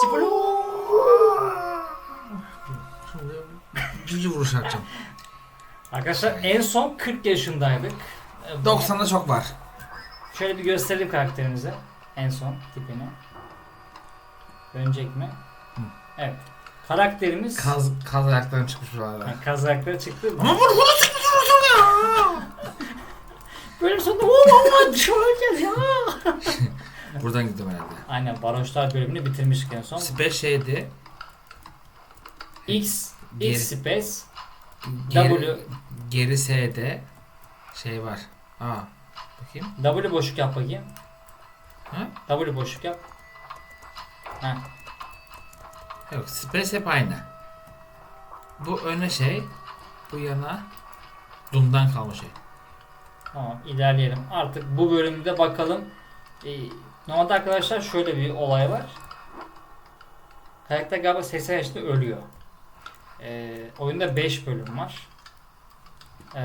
Sipolo. Şimdi cici vuruş atacağım. Arkadaşlar en son 40 yaşındaydık. Ee, bu- 90'da çok var. Şöyle bir gösterelim karakterimize. En son tipini. Dönecek mi? Hı. Evet. Karakterimiz Kaz, kaz ayaklarım çıkmış bu arada. Yani kazakları çıktı. Ama bunu bunu çıktı ya. Bölüm sonunda o Allah dışarı gel ya. Buradan gidiyorum herhalde. Aynen baroşlar bölümünü bitirmiştik en son. Space şeydi. X, Geri- X space, Geri, W. Geri S'de şey var. Aa. Bakayım. W boşluk yap bakayım. Ha? W boşluk yap. Ha. Yok space hep aynı. Bu öne şey. Bu yana Doom'dan kalma şey. Tamam ilerleyelim. Artık bu bölümde bakalım. Ee, normalde arkadaşlar şöyle bir olay var. Karakter galiba 80 yaşında ölüyor. Ee, oyunda 5 bölüm var. Ee,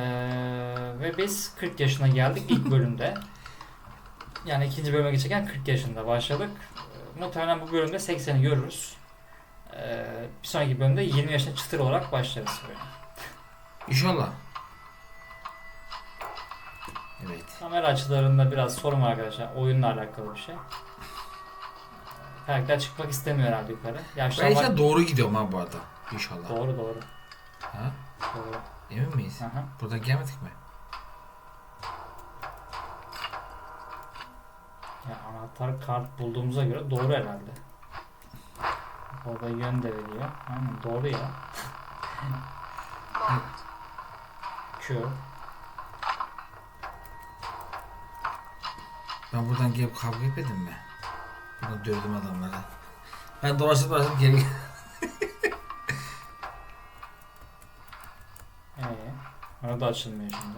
ve biz 40 yaşına geldik ilk bölümde. Yani ikinci bölüme geçerken 40 yaşında başladık. Ee, muhtemelen bu bölümde 80'i görürüz. Ee, bir sonraki bölümde 20 yaşında çıtır olarak başlarız. Böyle. İnşallah. Evet. Kamera açılarında biraz sorun var arkadaşlar. Oyunla alakalı bir şey. Karakter çıkmak istemiyor herhalde yukarı. Ben Yaşlanmak... işte doğru gidiyorum ha bu arada. İnşallah. Doğru doğru. Ha? doğru. Emin miyiz? Aha. Buradan gelmedik mi? Ya anahtar kart bulduğumuza göre doğru herhalde. Orada yön de veriyor. Aynen doğru ya. Q. Ben buradan gelip kavga etmedim mi? Buradan dövdüm adamları. Ben dolaşıp dolaşıp geri Ee, orada açılmıyor şimdi.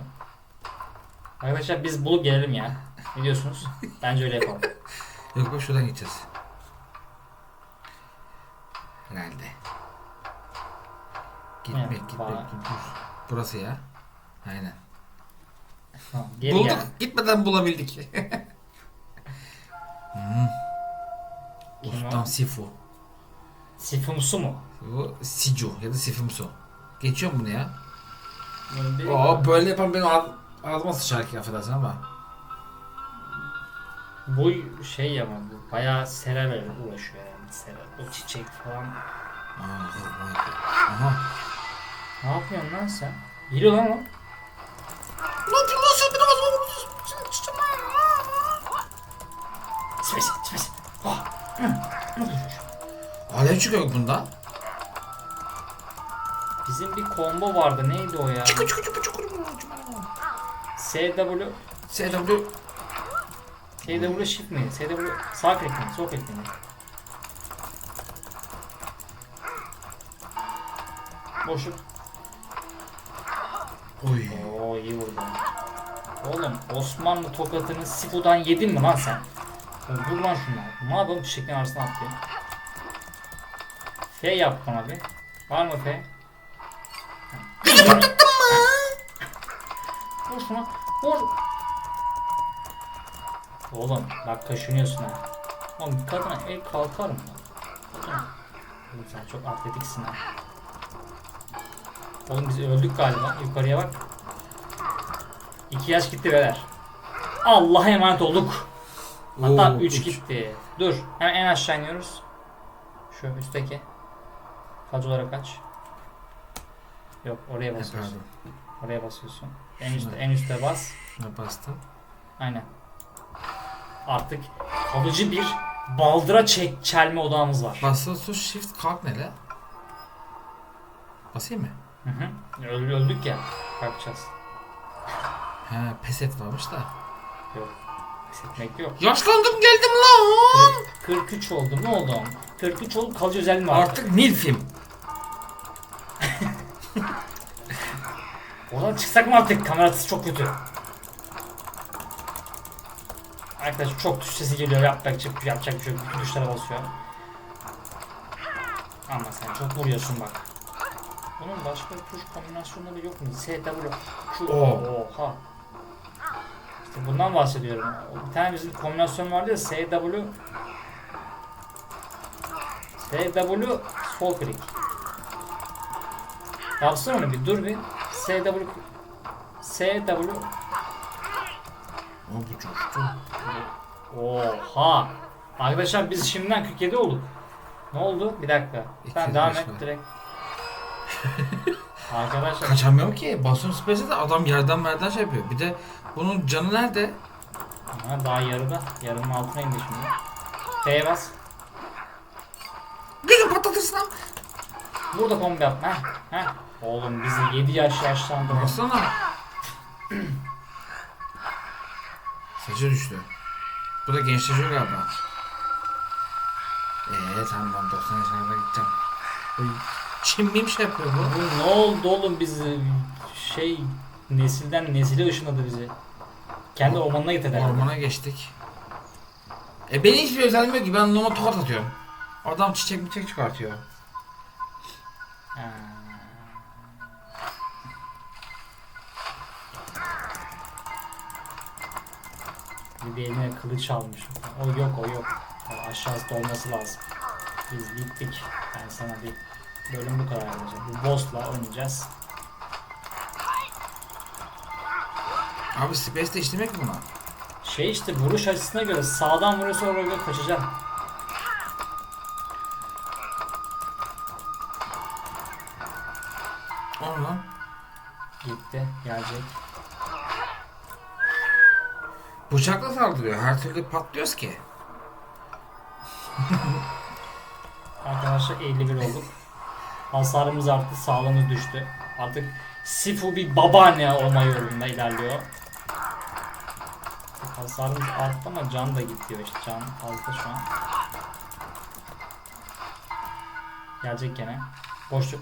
Arkadaşlar biz bulup gelelim ya. Ne diyorsunuz? Bence öyle yapalım. Yok bak şuradan gideceğiz. Herhalde. Gitmek, Evet, gitmek, bak. dur. Burası ya. Aynen. Tamam, geri Bulduk. gel. Gitmeden bulabildik. hmm. Kim o? Ustam Sifu. Sifumsu mu? Bu Sicu ya da Sifumsu. Geçiyor mu bunu ya? Bir- Oo böyle yapan benim ağz- ağzıma sıçar ki affedersin ama. Bu şey ama bu bayağı sererle uğraşıyor yani serer. O çiçek falan. Aa. Aha. Ne yapıyorsun lan sen? Geliyor lan o. Ne Space, space. Oh. Alev çıkıyor bundan. Bizim bir combo vardı. Neydi o ya? Çıkı çıkı çıkı çıkı. SW SW SW shift mi? SW sağ klik mi? Sol klik mi? Boşluk. Oy. Oo iyi vurdu. Oğlum Osmanlı tokatını Sifu'dan yedin mi lan sen? Dur lan şunlar. Ne yapalım çiçeklerin arasına atlayayım. F yap bana bir. Var mı F? Patlattın mı? Vur şuna. Vur. Oğlum bak kaşınıyorsun ha. Oğlum bir kadına el kalkar mı? Oğlum sen çok atletiksin ha. Oğlum biz öldük galiba. Yukarıya bak. İki yaş gitti beyler. Allah'a emanet olduk. Hatta Oo, 3 üç. gitti. Dur. Hemen en aşağı iniyoruz. Şu üstteki. Kaç olarak kaç? Yok oraya Ha, basıyorsun. Oraya basıyorsun. En Şuna. üstte en üstte bas. Şuna bastım. Aynen. Artık kalıcı bir baldıra çek çelme odağımız var. Basılı tut shift kalk ne la? Basayım mı? Hı hı. Öl- öldük ya. Kalkacağız. He pes et varmış da. Yok. Pes etmek yok. Yaşlandım geldim lan. 43 oldu. Ne oldu? 43 oldu. Kalıcı özelliğim var. Artık Nilfim. Oradan çıksak mı artık? Kamerası çok kötü. Arkadaş çok tuş sesi geliyor. Yapacak, çık- yapacak bir şey yok. Bütün tuşlara basıyor. Ama sen çok vuruyorsun bak. Bunun başka tuş kombinasyonları yok mu? S, W, Q. Oha. Bundan bahsediyorum. Bir tane bizim kombinasyon vardı ya S, W, SW sol klik. Yapsın onu bir dur bir. SW SW O bu coştu. Oha. Arkadaşlar biz şimdiden 47 olduk. Ne oldu? Bir dakika. 205 devam et direkt. Arkadaşlar Kaçamıyorum ki. Basıyorum space'e de adam yerden merden şey yapıyor. Bir de bunun canı nerede? ha, daha yarıda. Yarının altına indi şimdi. F'ye bas. Gözüm patlatırsın lan. Burada combo yap. Heh. Heh. Oğlum bizi 7 yaş yaşlandı. Baksana. Saçı düştü. Bu da gençleşiyor galiba. Eee tamam ben 90 yaşlarına gideceğim. Bu Çin miyim şey yapıyor bu? Bu ne oldu oğlum bizi şey nesilden nesile ışınladı bizi. Kendi ormanına getirdi. Ormana geçtik. E benim hiçbir özelliğim yok ki ben normal tokat atıyorum. Adam çiçek çiçek çıkartıyor. Ha. Bir de eline kılıç almış. O yok o yok. O aşağısı olması lazım. Biz bittik. Ben sana bir bölüm bu kadar yapacağım. Bu boss'la oynayacağız. Abi space değiştirmek mi buna? Şey işte vuruş açısına göre sağdan vuruyorsa oraya göre kaçacağım. O ne lan? Gitti. Gelecek. Bıçakla saldırıyor. Her türlü patlıyoruz ki. Arkadaşlar 51 olduk. Hasarımız arttı, sağlığımız düştü. Artık Sifu bir babaanne olma yolunda ilerliyor. Hasarımız arttı ama can da gidiyor işte. Can fazla şu an. Gelecek gene. Boşluk.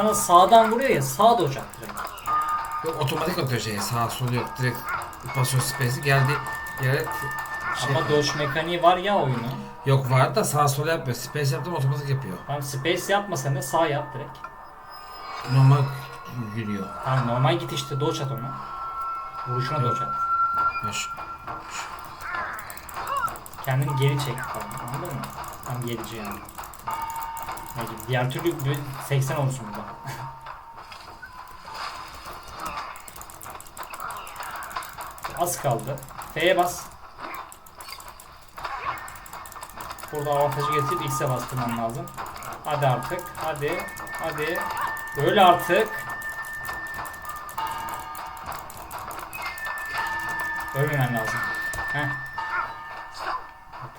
Sana sağdan vuruyor ya sağa da uçak direkt. Yok otomatik atıyor şeye. Sağ sol yok. Direkt basıyor space'i geldi yere şey Ama dodge mekaniği var ya oyunun. Yok var da sağ sol yapmıyor. Space yaptım otomatik yapıyor. Tamam space yapma sen de sağ yap direkt. Normal yürüyor. Tamam normal git işte dodge at ona. Vuruşuna dodge at. Hoş. Kendini geri çek falan anladın mı? Tam gerici yani. Yani diğer türlü bir 80 olsun burada. Az kaldı. F'ye bas. Burada avantajı getirip X'e bastırman lazım. Hadi artık. Hadi. Hadi. Öyle artık. Ölmemen lazım. Heh.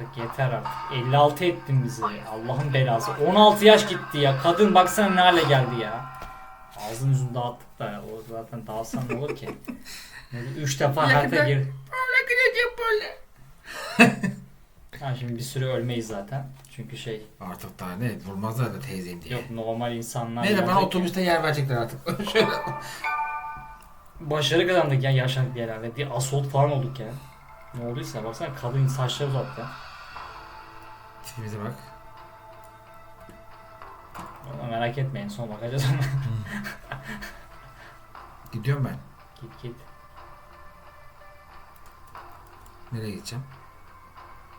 Artık yeter artık. 56 ettin bizi. Allah'ın belası. 16 yaş gitti ya. Kadın baksana ne hale geldi ya. Ağzını yüzünü dağıttık da o zaten dağıtsan ne olur ki? 3 defa harita gir. Böyle gideceğim böyle. Ha şimdi bir süre ölmeyiz zaten. Çünkü şey Artık daha ne vurmazlar da teyzeyim diye. yok normal insanlar. Neyse bana otobüste yer verecekler artık. Şöyle. Başarı kazandık ya yaşlandık bir herhalde. Bir assault falan olduk ya. Ne olduysa baksana kadın saçları uzattı. Tipimize bak. Ama merak etmeyin son bakacağız ona. Gidiyorum ben. git git. Nereye gideceğim?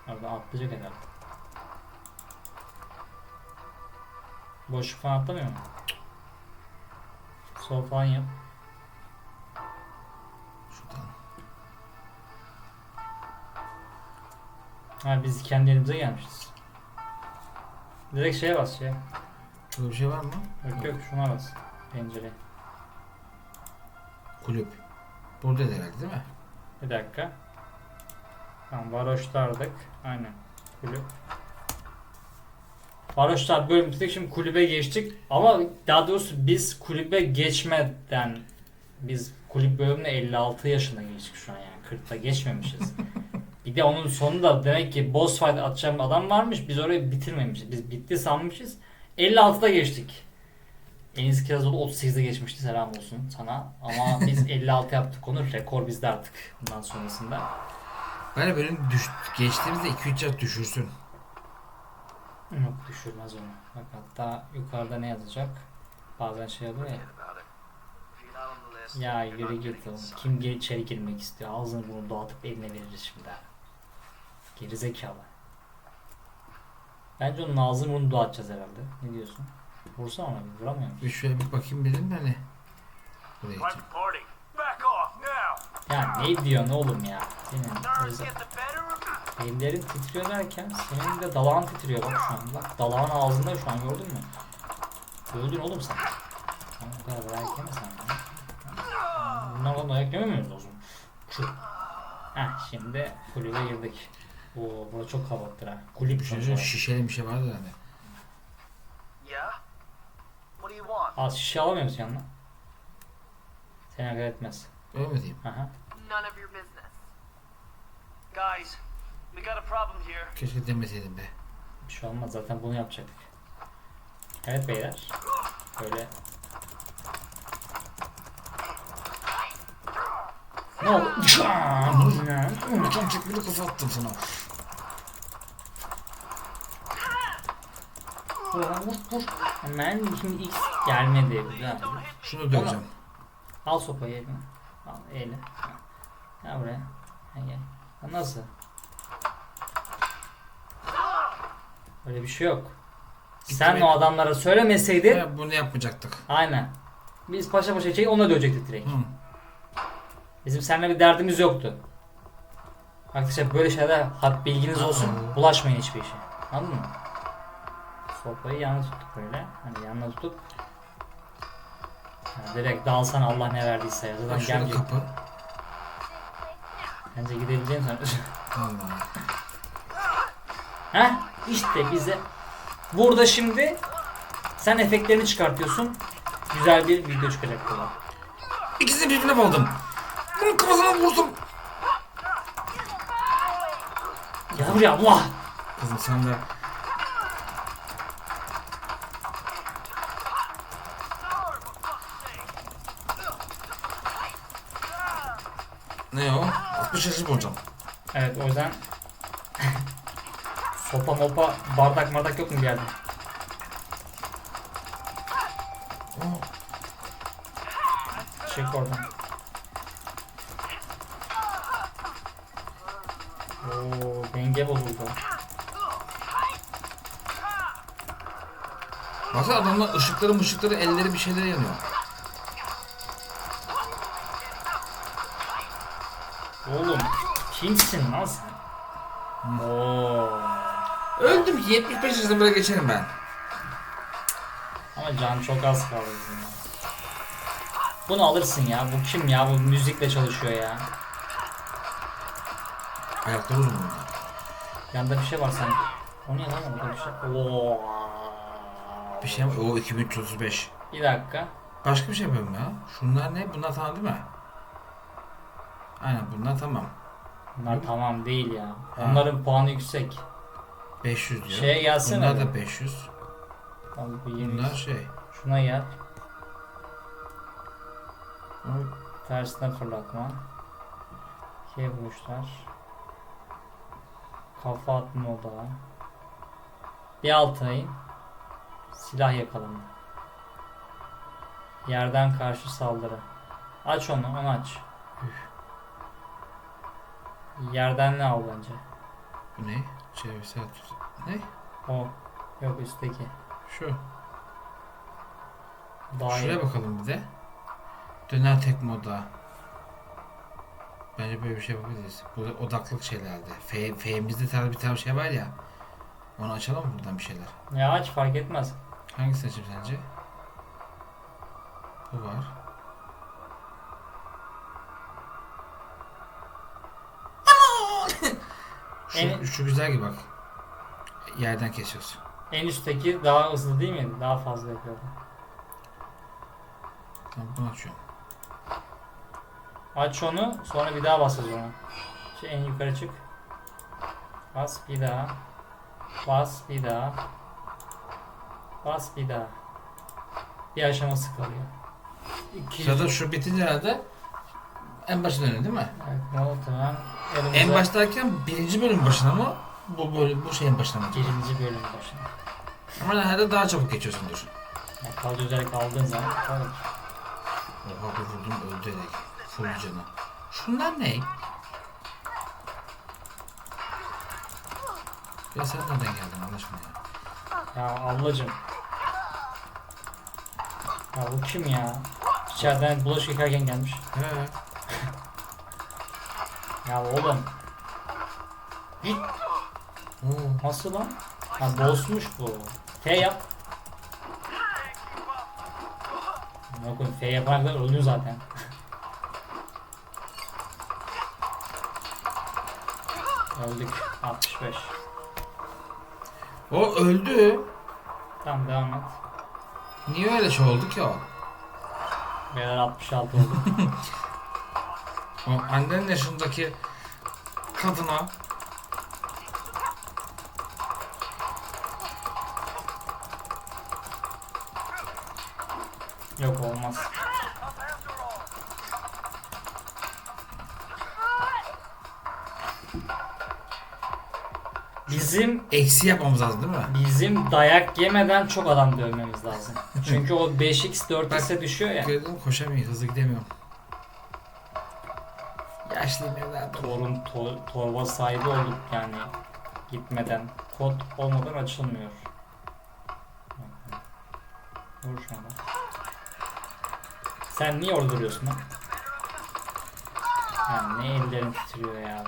Orada atlayacak herhalde. Boşluk falan atlamıyor mu? Sol falan yap. Şuradan. Ha biz kendi elimize gelmişiz. Direkt şeye bas şeye. Şurada bir şey var mı? Yok yok şuna bas. Pencere. Kulüp. Burada herhalde değil mi? Bir dakika. Tamam varoşlardık. Aynen. Kulüp. Varoşlar bölümümüzde şimdi kulübe geçtik. Ama daha doğrusu biz kulübe geçmeden biz kulüp bölümüne 56 yaşına geçtik şu an yani 40'ta geçmemişiz. bir de onun sonunda demek ki boss fight atacağım adam varmış. Biz orayı bitirmemişiz. Biz bitti sanmışız. 56'da geçtik. Enis Kirazoğlu 38'de geçmişti selam olsun sana. Ama biz 56 yaptık onu. Rekor bizde artık bundan sonrasında. Bence benim düş geçtiğimizde 2-3 yaş düşürsün. Yok düşürmez onu. Bak hatta yukarıda ne yazacak? Bazen şey oluyor ya. Ya yürü git oğlum. Kim içeri girmek istiyor? Ağzını bunu dağıtıp eline veririz şimdi. Gerizekalı. Bence onun ağzını bunu dağıtacağız herhalde. Ne diyorsun? Vursana ona bir vuramıyor musun? Bir şöyle bir bakayım dedim de hani. Buraya gideceğim. Ya ne diyorsun oğlum ya? Senin özel- ellerin titriyor derken senin de dalağın titriyor bak şu an. Bak dalağın ağzında şu an gördün mü? Öldün oğlum sen. Sen o kadar dayak yeme sen. Bunlardan dayak yemiyor muyuz o zaman? Şu. Heh şimdi kulübe girdik. Oo burası çok kalabalıktır ha. Kulüp Bir şey şişeli bir şey vardı hani. Yeah? What do you want? Az şişe alamıyor musun yanına? Seni akar etmez. Öyle mi diyeyim? Aha. None of your business. Guys, we got a problem here. Keşke demeseydim be. Bir şey olmaz zaten bunu yapacaktık. Evet beyler. Böyle. Ne oldu? Tam çekmeli kafa attım sana. Vur vur. Hemen şimdi X gelmedi. Güzel. Şunu döveceğim. Al sopayı eline. Al eline. Gel buraya. Gel gel. Nasıl? Öyle bir şey yok. Sen o adamlara söylemeseydin Ya bunu yapmayacaktık. aynen. Biz paşa paşa çek ona dövecektik direkt. Hı. Bizim seninle bir derdimiz yoktu. Arkadaşlar böyle şeyler hat bilginiz olsun. Bulaşmayın hiçbir işe. Anladın mı? Sopayı yanına tuttuk böyle. Hani yanına tutup yani direkt dalsan Allah ne verdiyse ya. Zaten şurada gelmeyecek. kapı. Bence gidebileceğini sanıyorsun. Allah. Heh işte bize burada şimdi sen efektlerini çıkartıyorsun. Güzel bir video çıkacak burada. İkisini birbirine bağladım. Bunun kafasına vurdum. Ya buraya Allah! Kızım sen de Ne o? 60 yaşım hocam. Evet o yüzden sopa mopa bardak bardak yok mu bir yerde? Çık oradan. Oo denge bozuldu. Baksana adamlar ışıkları ışıkları elleri bir şeyler yanıyor. Oğlum kimsin lan sen? Oo. Öldüm ki 75 yaşında böyle geçerim ben. Ama can çok az kaldı bizim. Bunu alırsın ya. Bu kim ya? Bu müzikle çalışıyor ya. Ayakları uzun bunlar. Yanında bir şey var sanki. O ne lan orada bir şey? Oo. Bir şey mi? O 2335. Bir dakika. Başka bir şey yapıyorum ya. Şunlar ne? Bunlar tamam değil mi? Aynen bunlar tamam. Bunlar tamam değil ya. Ha. Onların puanı yüksek. 500 diyor. Şeye gelsene Bunlar da 500. Al bu yeni. Bunlar şey. Şuna gel. Tersine fırlatma. İkiye vuruşlar. Kafa atma odağı. Bir altına in. Silah yakalama. Yerden karşı saldırı. Aç onu, onu aç. Yerden ne al bence? Bu ne? Çevirsel tut. Ne? O. Yok üstteki. Şu. Daha iyi. Şuraya bakalım bir de. Döner tek moda. Bence böyle bir şey yapabiliriz. Bu odaklık şeylerde. F, F'imizde tarzı bir tane şey var ya. Onu açalım mı buradan bir şeyler? Ya aç fark etmez. Hangisi açayım sence? Bu var. Şu, En- şu güzel gibi bak. Yerden kesiyorsun. En üstteki daha hızlı değil miydi? Daha fazla yapıyordu. Tamam bunu açıyorum. Aç onu sonra bir daha basacağız ona. Şu en yukarı çık. Bas bir daha. Bas bir daha. Bas bir daha. Bir aşaması kalıyor. İkinci. Sırada şu bitince herhalde en başa dönüyor değil mi? Evet, muhtemelen En elimize- baştayken birinci bölüm başına mı? Bu böyle bu şeyin başına mı? Birinci bölüm başında. Ama herhalde daha çabuk geçiyorsundur. Yani kalıcı üzerek aldığın zaman tabii. Oha bir vurdum öldü direkt. Full canı. Şunlar ne? Ya sen nereden geldin aşkına ya? Ya ablacım. Ya bu kim ya? İçeriden bulaşık yıkarken gelmiş. He. Ya oğlum. Git. Oo. Nasıl lan? Ha bossmuş bu. F yap. Ne koyayım F kadar öldün zaten. Öldük. 65. O öldü. Tamam devam et. Niye öyle şey oldu ki o? Beyler 66 oldu. O annenin yaşındaki kadına Yok olmaz. Bizim eksi yapmamız lazım değil mi? bizim dayak yemeden çok adam dövmemiz lazım. Çünkü o 5x 4x'e düşüyor ya. Gördüm koşamıyor, hızlı gidemiyorum. Yaşlıyım evladım. Torun to- torba sahibi olduk yani gitmeden. Kod olmadan açılmıyor. Vur şuna da. Sen niye orada duruyorsun lan? Ya ne ellerin titriyor ya. Ya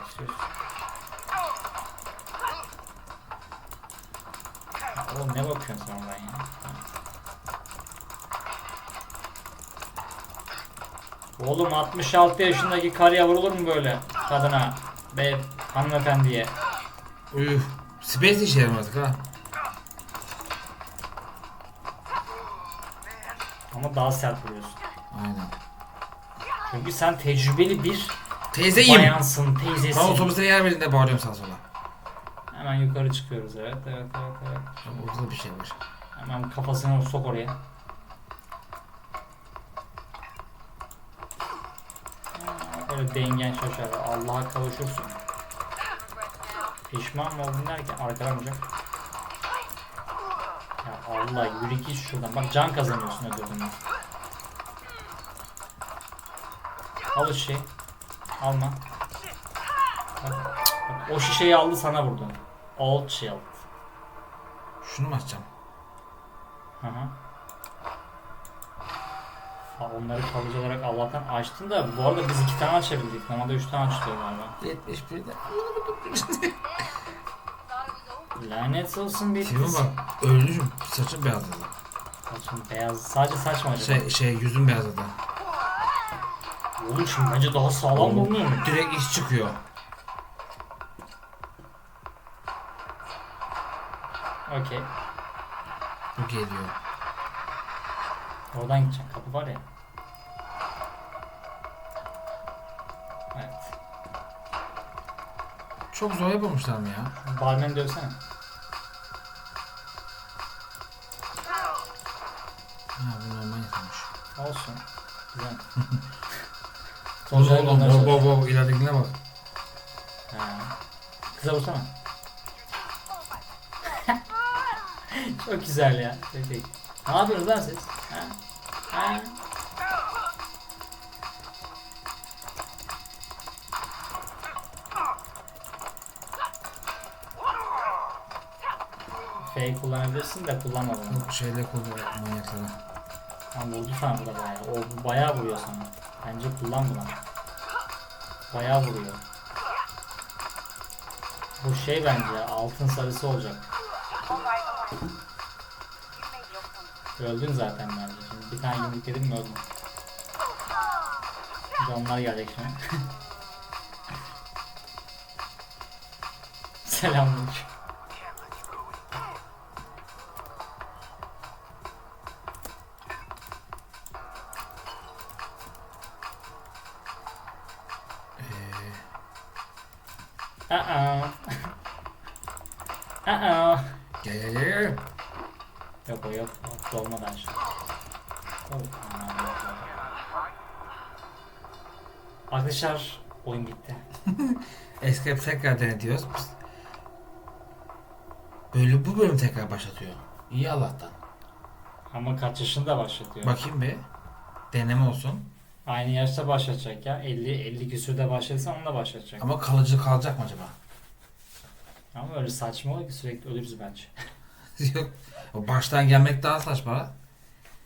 Oğlum ne bakıyorsun sen oradan ya? Oğlum 66 yaşındaki karıya vurulur mu böyle kadına? Be hanımefendiye. Üf. Space işe yaramadık ha. Ama daha sert vuruyorsun. Aynen. Çünkü sen tecrübeli bir Teyzeyim. bayansın, Ben teyzesin. otobüste yer verdiğinde bağırıyorum sağa sola. Hemen yukarı çıkıyoruz evet evet evet evet. Ama orada da bir şey var. Hemen kafasını sok oraya. Böyle dengen şaşar. Allah'a kavuşursun. Pişman mı oldun derken arkadan vuracak. Ya Allah yürü git şuradan. Bak can kazanıyorsun öldürdüğünde. Al şişeyi. Alma. Bak, bak, o şişeyi aldı sana vurdu. Old shield. Şunu mu açacağım? Hı hı. Ha, onları kalıcı olarak Allah'tan açtın da bu arada biz iki tane açabildik. Normalde üç tane açılıyor galiba. 71'de. Lanet olsun bir Tipe kız. bak. Öldüm. Saçım beyazladı. Saçın beyaz. Sadece saç mı acaba? Şey, şey yüzüm beyazladı. Oğlum şimdi bence daha sağlam olmuyor mu? Direkt iş çıkıyor. Okey. Geliyor. Oradan gideceğim. Kapı var ya. Evet. Çok zor yapamamışlar mı ya? Şu barmeni dövsene. Ha bu normal yapılmış. Olsun. Güzel. Oğlum Sonuçta oğlum bunlar bak bak bak ileridekine bak. Ha. Kıza vursana. Çok güzel ya. Çok iyi. Ne yapıyorsunuz lan siz? Ha? Ha? Fake kullanabilirsin de kullanma bunu. Yok şeyle kullanıyor manyaklara. Ha vurdu sana bu da bayağı. O bayağı vuruyor sana. Bence kullan bunu. Bayağı vuruyor. Bu şey bence altın sarısı olacak. Öldün zaten bence. Şimdi bir tane yumruk yedim mi öldüm. Bir de onlar gelecek şimdi. Selamünaleyküm. Yok o yok. O Dolmadan Allah'ım. Arkadaşlar oyun bitti. Escape tekrar denetiyoruz. Böyle bu bölüm tekrar başlatıyor. İyi Allah'tan. Ama kaç yaşında başlatıyor? Bakayım bir. Deneme olsun. Aynı yaşta başlatacak ya. 50 50 küsürde başladıysa onu da başlatacak. Ama, Ama kalıcı kalacak mı acaba? öyle saçma olur ki sürekli ölürüz bence. Yok. Baştan gelmek daha saçma.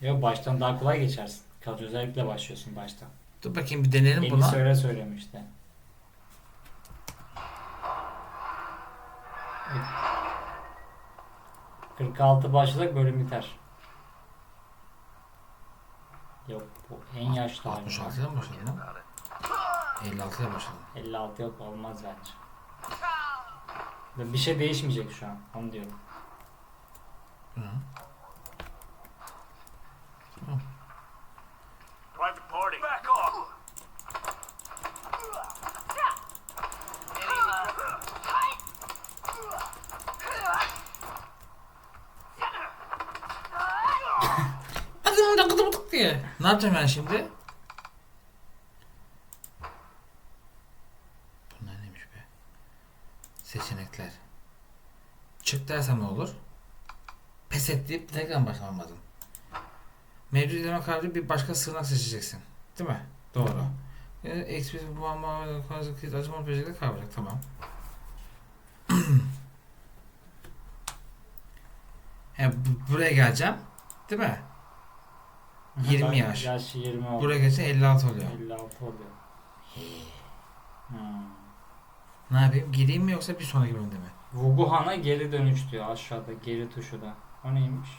Yok baştan daha kolay geçersin. Kalıcı özellikle başlıyorsun baştan. Dur bakayım bir deneyelim En buna. söyle söylemişti. Evet. 46 başladık bölüm biter. Yok bu en yaşlı hali. 66'da mı başladın lan? About it. 56'da başladın. 56 yok olmaz bence. Bir şey değişmeyecek şu an. Onu diyorum. Hı. Private party. Back off! Hadi dık dık dık diye. Ne yapacağım ben şimdi? Bunlar neymiş be? Seçenekler. Çık dersem ne olur? Pes et deyip tekrar başlamam lazım. Mevcut izleme kararı bir başka sığınak seçeceksin. Değil mi? Doğru. Yani Expert bu ama konuşacak kız acımalı bir şekilde kavuracak. Tamam. Bu- buraya geleceğim. Değil mi? 20 Ben- yaş. Yaş 20 oldu. Buraya geçince 56 oluyor. 56 oluyor. Hmm. Ne yapayım? Gireyim mi yoksa bir sonraki bölümde mi? Wuguhan'a geri dönüş diyor aşağıda geri tuşu da. O neymiş?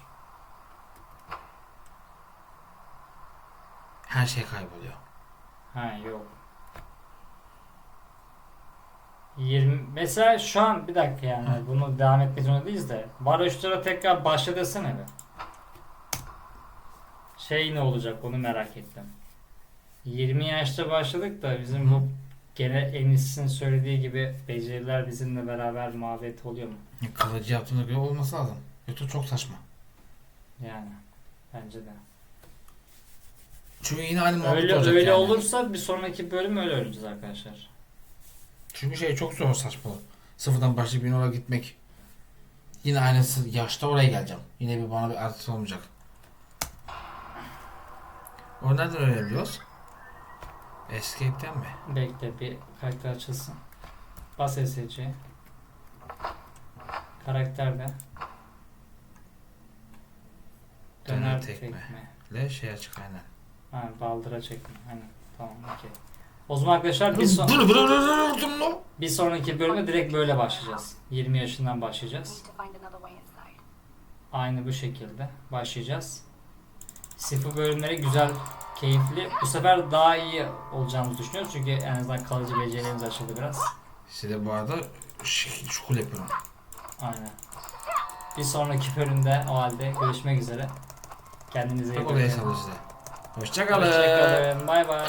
Her şey kayboluyor. Ha yok. 20 mesela şu an bir dakika yani Hı. bunu devam etmek zorunda değiliz de tekrar başla desene bir. Şey ne olacak onu merak ettim. 20 yaşta başladık da bizim Hı. bu gene Enis'in söylediği gibi beceriler bizimle beraber muhabbet oluyor mu? Ya Kalıcı yaptığına göre olması lazım. Yoksa çok saçma. Yani bence de. Çünkü yine aynı muhabbet Öyle olacak öyle yani. olursa bir sonraki bölüm öyle öğreneceğiz arkadaşlar. Çünkü şey çok zor saçma. Sıfırdan başlayıp yine oraya gitmek. Yine aynısı yaşta oraya geleceğim. Yine bir bana bir artısı olmayacak. O nereden öğrenebiliyoruz? Escape'den mi? Bekle bir karakter açılsın. Bas SC. Karakter de. Döner, Döner tekme. tekme. Le şey açık aynen. Ha, baldıra çekme. Aynen. Tamam okey. O zaman arkadaşlar bir, son- bir sonraki bölüme direkt böyle başlayacağız. 20 yaşından başlayacağız. Aynı bu şekilde başlayacağız. Sıfır bölümleri güzel, keyifli. Bu sefer daha iyi olacağımızı düşünüyoruz. Çünkü en azından kalıcı becerilerimiz açıldı biraz. Size bu arada çukur yapıyorum. Aynen. Bir sonraki bölümde o halde görüşmek üzere. Kendinize iyi Bak bakın. Hoşçakalın. Hoşçakalın. Bay bay.